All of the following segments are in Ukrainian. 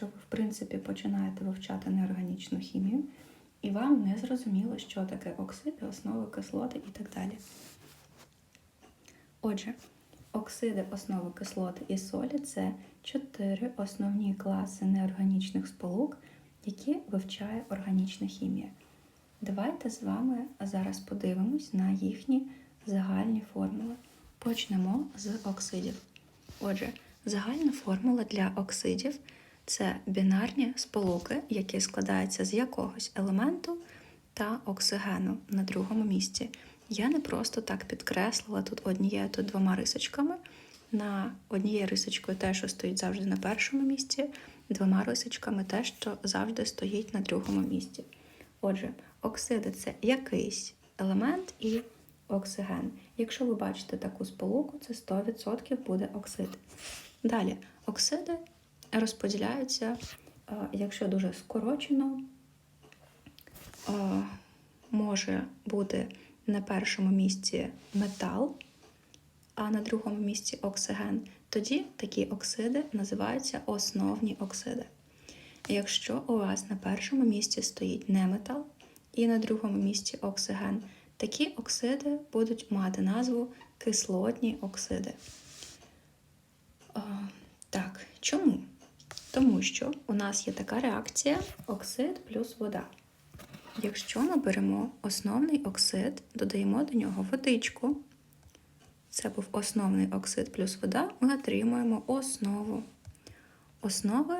якщо ви, в принципі, починаєте вивчати неорганічну хімію, і вам не зрозуміло, що таке оксиди, основи, кислоти і так далі. Отже, оксиди, основи кислоти і солі це чотири основні класи неорганічних сполук, які вивчає органічна хімія. Давайте з вами зараз подивимось на їхні загальні формули. Почнемо з оксидів. Отже, загальна формула для оксидів це бінарні сполуки, які складаються з якогось елементу та оксигену на другому місці. Я не просто так підкреслила тут однією, тут двома рисочками. На однією рисочкою те, що стоїть завжди на першому місці, двома рисочками те, що завжди стоїть на другому місці. Отже, оксиди це якийсь елемент і оксиген. Якщо ви бачите таку сполуку, це 100% буде оксид. Далі, оксиди розподіляються, е, якщо дуже скорочено, е, може бути на першому місці метал, а на другому місці оксиген. Тоді такі оксиди називаються основні оксиди. Якщо у вас на першому місці стоїть неметал і на другому місці оксиген, такі оксиди будуть мати назву кислотні оксиди. О, так, чому? Тому що у нас є така реакція оксид плюс вода. Якщо ми беремо основний оксид, додаємо до нього водичку, це був основний оксид плюс вода, ми отримуємо основу. Основи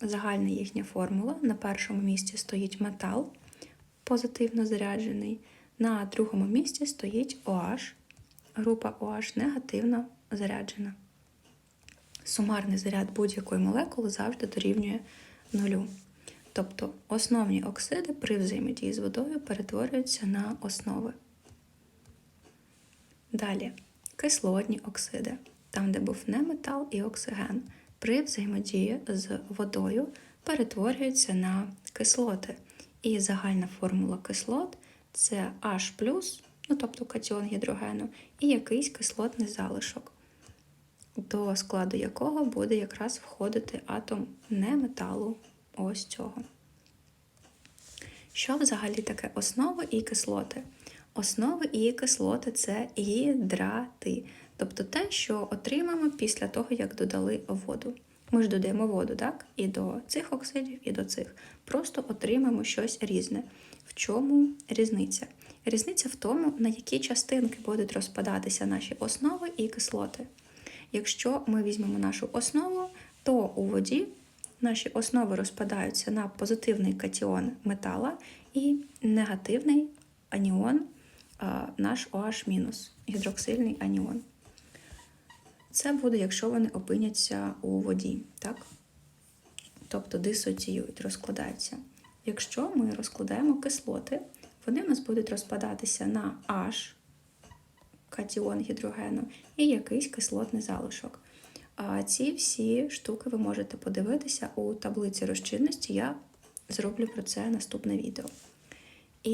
загальна їхня формула. На першому місці стоїть метал, позитивно заряджений. На другому місці стоїть OH, група OH негативно заряджена. Сумарний заряд будь-якої молекули завжди дорівнює нулю. Тобто основні оксиди при взаємодії з водою перетворюються на основи. Далі кислотні оксиди, там, де був неметал і оксиген, при взаємодії з водою перетворюються на кислоти. І загальна формула кислот це H, ну тобто катіон гідрогену, і якийсь кислотний залишок, до складу якого буде якраз входити атом неметалу ось цього. Що взагалі таке основи і кислоти? Основи і кислоти це гідрати, тобто те, що отримаємо після того, як додали воду. Ми ж додаємо воду, так? І до цих оксидів, і до цих. Просто отримаємо щось різне. В чому різниця? Різниця в тому, на які частинки будуть розпадатися наші основи і кислоти. Якщо ми візьмемо нашу основу, то у воді наші основи розпадаються на позитивний катіон метала і негативний аніон, наш OH-, гідроксильний аніон. Це буде, якщо вони опиняться у воді, так? Тобто дисоціюють, розкладаються. Якщо ми розкладаємо кислоти, вони в нас будуть розпадатися на H, катіон гідрогену, і якийсь кислотний залишок. А ці всі штуки ви можете подивитися у таблиці розчинності. Я зроблю про це наступне відео. І